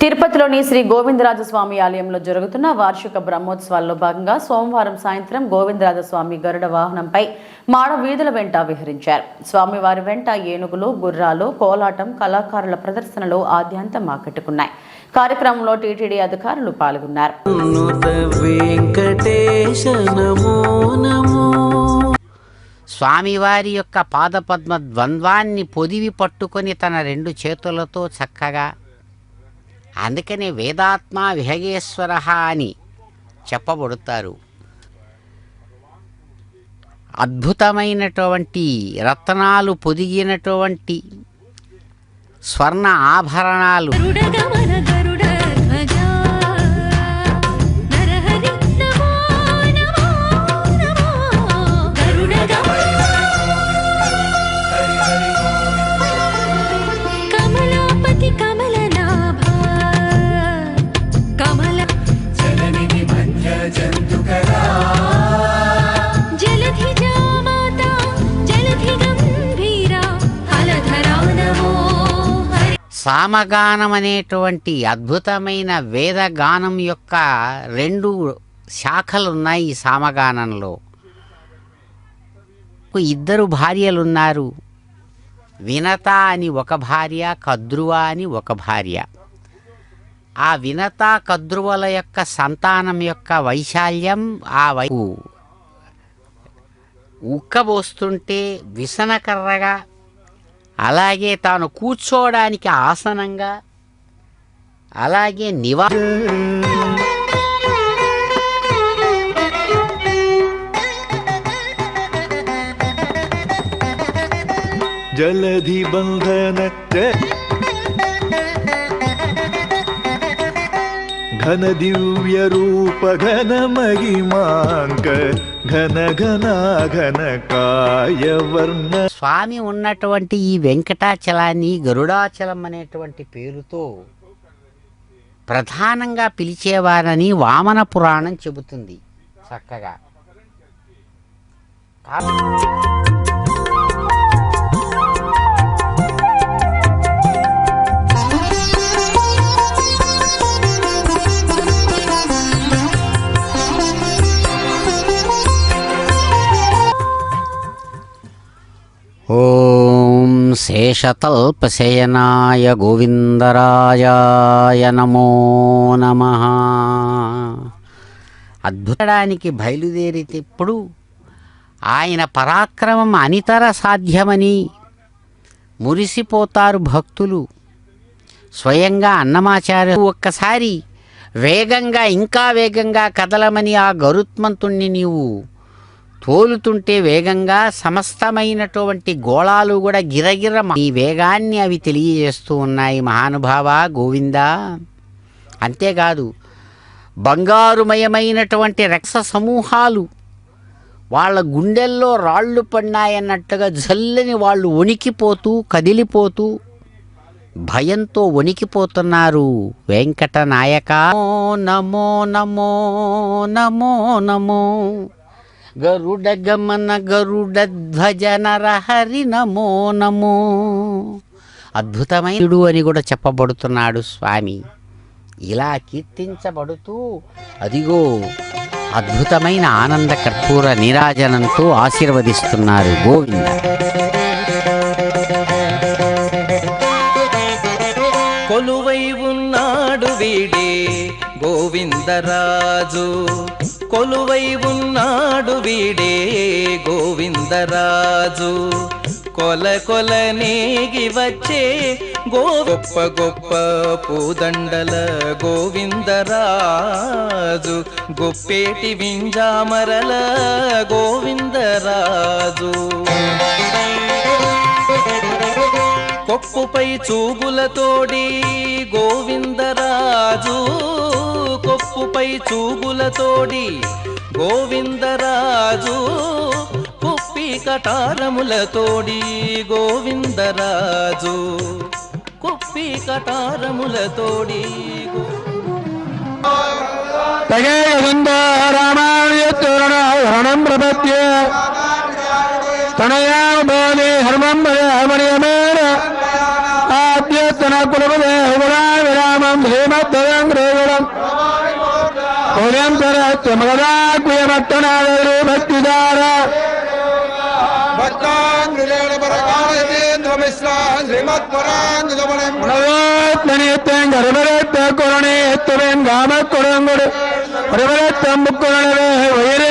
తిరుపతిలోని శ్రీ గోవిందరాజస్వామి ఆలయంలో జరుగుతున్న వార్షిక బ్రహ్మోత్సవాల్లో భాగంగా సోమవారం సాయంత్రం గోవిందరాజస్వామి గరుడ వాహనంపై మాడ వీధుల వెంట విహరించారు. స్వామివారి వెంట ఏనుగులు గుర్రాలు కోలాటం కళాకారుల ప్రదర్శనలు ఆద్యంతం ఆకట్టుకున్నాయి. కార్యక్రమంలో టీటీడీ అధికారులు పాల్గొన్నారు. నమో స్వామివారి యొక్క పాదపద్మ ద్వంద్వాన్ని పొదివి పట్టుకొని తన రెండు చేతులతో చక్కగా అందుకనే వేదాత్మ విహగేశ్వర అని చెప్పబడుతారు. అద్భుతమైనటువంటి రత్నాలు పొదిగినటువంటి స్వర్ణ ఆభరణాలు సామగానం అనేటువంటి అద్భుతమైన వేదగానం యొక్క రెండు శాఖలు ఉన్నాయి ఈ సామగానంలో. ఇద్దరు భార్యలున్నారు. వినత అని ఒక భార్య కద్రువ అని ఒక భార్య. ఆ వినత కద్రువల యొక్క సంతానం యొక్క వైశాల్యం ఆ వై ఉక్కబోస్తుంటే విసనకర్రగా అలాగే తాను కూర్చోవడానికి ఆసనంగా అలాగే నివా జలధి బంధన ఘన దివ్య రూప ఘన మహిమాంక ఘన ఘన ఘన వర్ణ స్వామి ఉన్నటువంటి ఈ వెంకటాచలాన్ని గరుడాచలం అనేటువంటి పేరుతో ప్రధానంగా పిలిచేవారని వామన పురాణం చెబుతుంది చక్కగా. శేషతల్పశయనాయ గోవిందరాజాయ నమో నమ అద్భుతానికి బయలుదేరితేప్పుడు ఆయన పరాక్రమం అనితర సాధ్యమని మురిసిపోతారు భక్తులు. స్వయంగా అన్నమాచార్య ఒక్కసారి వేగంగా ఇంకా వేగంగా కదలమని ఆ గరుత్మంతుణ్ణి నీవు తోలుతుంటే వేగంగా సమస్తమైనటువంటి గోళాలు కూడా గిరగిర ఈ వేగాన్ని అవి తెలియజేస్తూ ఉన్నాయి మహానుభావ గోవింద. అంతేకాదు బంగారుమయమైనటువంటి రక్ష సమూహాలు వాళ్ళ గుండెల్లో రాళ్ళు పడినాయన్నట్టుగా జల్లని వాళ్ళు వణికిపోతూ కదిలిపోతూ భయంతో వణికిపోతున్నారు. వెంకట నాయక నమో నమో నమో నమో. గరుడ గమన గరుడ ధ్వజ నరహరి నమో నమో. అద్భుతమైనడు అని కూడా చెప్పబడుతున్నాడు స్వామి. ఇలా కీర్తించబడుతూ అదిగో అద్భుతమైన ఆనంద కర్పూర నీరాజనంతో ఆశీర్వదిస్తున్నారు గోవింద. కొలువై ఉన్నాడు వీడే గోవిందరాజు. కొలువై ఉన్నాడు వీడే గోవిందరాజు. కొల కొల నేగి వచ్చే గో గొప్ప గొప్ప పూదండల గోవిందరాజు. గొప్పేటి వింజామరల గోవిందరాజు. కొప్పుపై చూగులతోడి గోవిందరాజు. కొప్పుపై చూగులతోడి గోవిందరాజు కుప్పి కటారములతోడి గోవిందరాజు కుప్పి కటారములతోడి గో రామాయణం ప్రపత్య తనయా బోధి హర్మం హమనియమేన ఆద్యతన కులపదే హుగుణా విరామం శ్రీమద్వయం గ్రేగుణం ತ್ವಮಗದಾಗ್ಯಮಟ್ಟಣಾದ ರೂಪಸ್ಥಿತಾರ ಭಕ್ತಾಂಗುಲೇಣ ಶ್ರೀಮತ್ಪರಾಂಗುಣವೋತ್ಮನೀತ್ಯಂ ಗರ್ಭರತ್ತ ಕೊರಣೆ ಎತ್ತವೇನ್ ಗಾಮ ಕೊಡಂಗುಡು ಹೊರವರತ್ತಂಬು ಕೊರಣವೇ ವೈರ